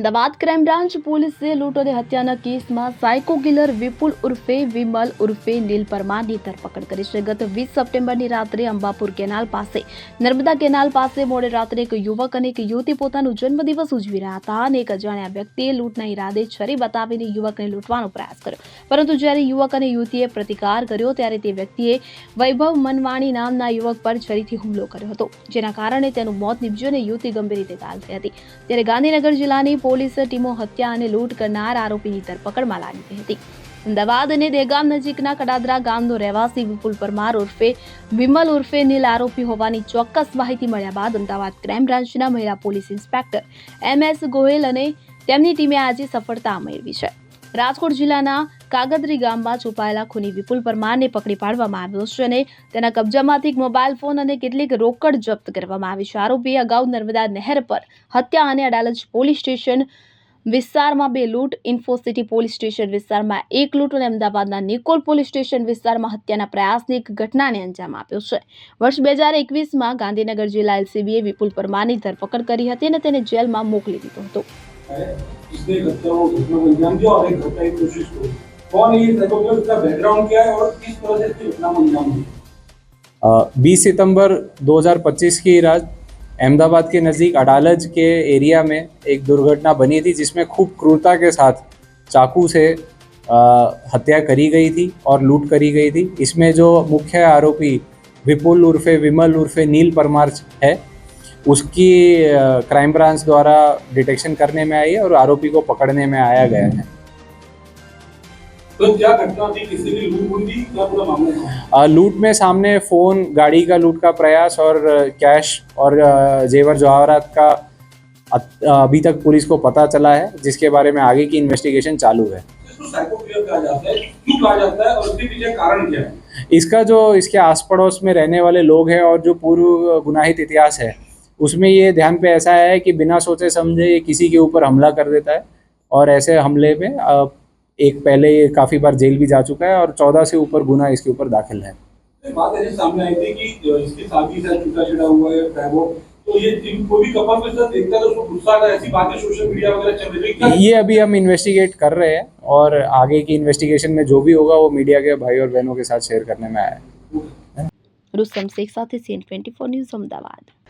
Ahmedabad crime branch પોલીસે લૂંટ અને હત્યાના કેસમાં સાયકો કિલર વિપુલ ઉર્ફે વિમલ ઉર્ફે નીલ પરમારની ધરપકડ કરી છે. ગત વીસ સપ્ટેમ્બરની રાત્રે અંબાપુર કેનાલ પાસે, નર્મદા કેનાલ પાસે મોડે રાત્રે એક યુવક અને એક યુવતી પોતાનો જન્મદિવસ ઉજવી રહ્યા હતા અને એક અજાણ્યા વ્યક્તિએ લૂંટના ઈરાદે છરી બતાવીને યુવકને લૂંટવાનો પ્રયાસ કર્યો. પરંતુ જ્યારે યુવક અને યુવતીએ પ્રતિકાર કર્યો ત્યારે તે વ્યક્તિએ વૈભવ મનવાણી નામના યુવક પર છરીથી હુમલો કર્યો હતો, જેના કારણે તેનું મોત નીપજ્યું અને યુવતી ગંભીર રીતે ઘાયલ થઈ હતી. ત્યારે ગાંધીનગર જિલ્લાની પોલીસ ટીમો હત્યા અને લૂંટ કરનાર આરોપીની ધરપકડમાં લાગી હતી. અમદાવાદ અને દેગામ નજીકના કડાદરા ગામનો રહેવાસી વિપુલ પરમાર ઉર્ફે વિમલ ઉર્ફે નીલ આરોપી હોવાની ચોક્કસ માહિતી મળ્યા બાદ અમદાવાદ ક્રાઇમ બ્રાન્ચના મહિલા police inspector M S Gohil અને તેમની ટીમે આજે સફળતા મેળવી છે. રાજકોટ જિલ્લાના કાગદરી ગામમાં છુપાયેલા ખૂની વિપુલ પરમારને પકડી પાડવામાં આવ્યો છે અને તેના કબજામાંથી એક મોબાઈલ ફોન અને કેટલીક રોકડ જપ્ત કરવામાં આવી છે. આરોપીએ અગાઉ નર્મદા નહેર પર હત્યા અને અડાલજ પોલીસ સ્ટેશન વિસ્તારમાં બે લૂંટ ઇન્ફોસિટી પોલીસ સ્ટેશન વિસ્તારમાં એક લૂંટ અને અમદાવાદના નિકોલ પોલીસ સ્ટેશન વિસ્તારમાં હત્યાના પ્રયાસની એક ઘટનાને અંજામ આપ્યો છે. વર્ષ બે હજાર એકવીસમાં ગાંધીનગર જિલ્લા એલસીબીએ વિપુલ પરમારની ધરપકડ કરી હતી અને તેને જેલમાં મોકલી દીધો હતો. है इसने को घटना को अंजाम दिया और एक हत्या की कोशिश की कौन ये इसका बैकग्राउंड क्या है और किस तरह से इसकी घटना को अंजाम दिया बीस सितंबर 2025 की रात, अहमदाबाद के नज़दीक अडालज के एरिया में एक दुर्घटना बनी थी, जिसमें खूब क्रूरता के साथ चाकू से हत्या करी गई थी और लूट करी गई थी। इसमें जो मुख्य आरोपी विपुल उर्फे, विमल उर्फे, नील परमार है उसकी क्राइम ब्रांच द्वारा डिटेक्शन करने में आई है और आरोपी को पकड़ने में आया गया है। तो क्या घटना थी? किसी की लूट थी? क्या पूरा मामला लूट में सामने फ़ोन गाड़ी का लूट का प्रयास और कैश और जेवर जवाहरात का अभी तक पुलिस को पता चला है जिसके बारे में आगे की इन्वेस्टिगेशन चालू है। इसका जो इसके आस पड़ोस में रहने वाले लोग हैं और जो पूर्व गुनाहित इतिहास है उसमें ये ध्यान पे ऐसा है कि बिना सोचे समझे ये किसी के ऊपर हमला कर देता है और ऐसे हमले में एक पहले ये काफ़ी बार जेल भी जा चुका है और चौदह से ऊपर गुना इसके ऊपर दाखिल है। ये अभी हम इन्वेस्टिगेट कर रहे हैं और आगे की इन्वेस्टिगेशन में जो भी होगा वो मीडिया के भाई और बहनों के साथ शेयर करने में आया है। रुस्तम शेख साथ सीन ट्वेंटी न्यूज़ अहमदाबाद।